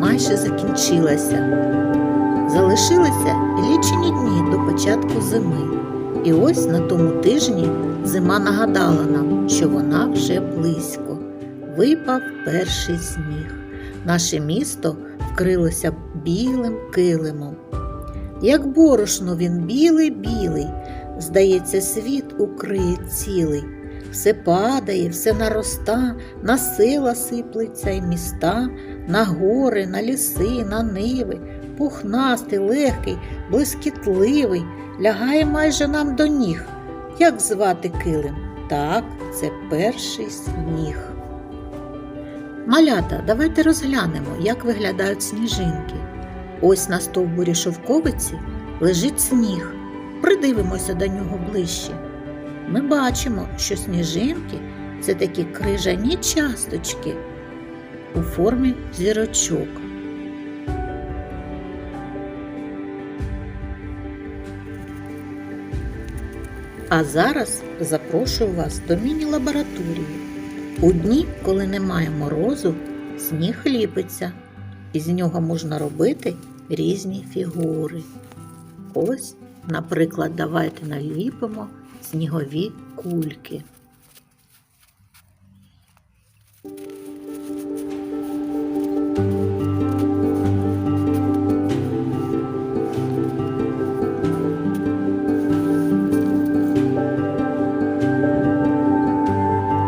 майже закінчилася. Залишилися лічені дні до початку зими. І ось на тому тижні зима нагадала нам, що вона вже близько. Випав перший сніг. Наше місто вкрилося білим килимом. Як борошно він білий-білий, здається, світ укриє цілий. Все падає, все нароста, на села сиплеться й міста, на гори, на ліси, на ниви, пухнастий, легкий, блискітливий, лягає майже нам до ніг. Як звати килим? Так, це перший сніг. Малята, давайте розглянемо, як виглядають сніжинки. Ось на стовбурі шовковиці лежить сніг. Придивимося до нього ближче. Ми бачимо, що сніжинки це такі крижані часточки у формі зірочок. А зараз запрошую вас до міні-лабораторії. У дні, коли немає морозу, сніг ліпиться, і з нього можна робити різні фігури. Ось, наприклад, давайте наліпимо снігові кульки.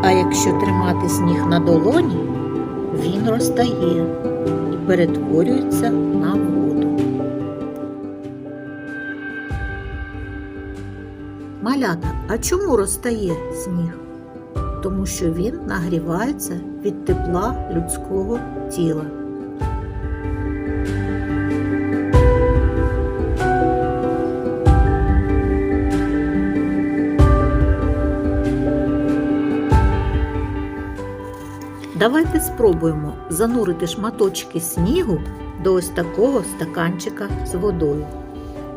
А якщо тримати сніг на долоні, він розтає і перетворюється на воду. Малята, а чому розтає сніг? Тому що він нагрівається від тепла людського тіла. Давайте спробуємо занурити шматочки снігу до ось такого стаканчика з водою.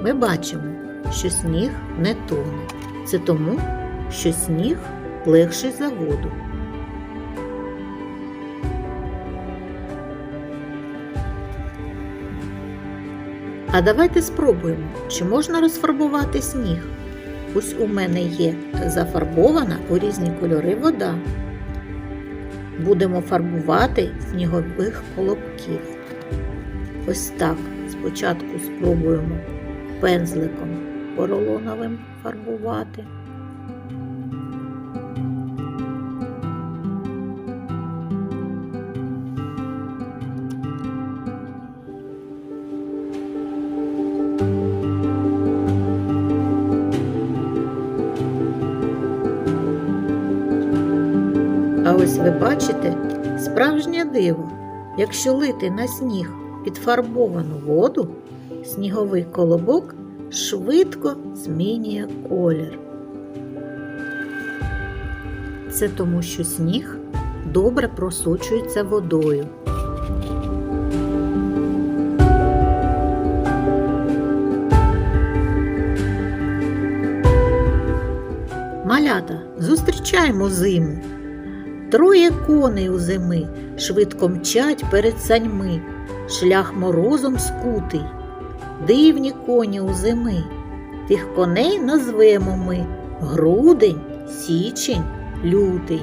Ми бачимо, що сніг не тоне. Це тому, що сніг легший за воду. А давайте спробуємо, чи можна розфарбувати сніг. Ось у мене є зафарбована у різні кольори вода. Будемо фарбувати снігових колобків. Ось так. Спочатку спробуємо пензликом поролоновим фарбувати. А ось ви бачите справжнє диво. Якщо лити на сніг підфарбовану воду, сніговий колобок швидко змінює колір. Це тому, що сніг добре просочується водою. Малята, зустрічаємо зиму. Троє коней у зими швидко мчать перед саньми, шлях морозом скутий. Дивні коні у зими. Тих коней назвемо ми грудень, січень, лютий.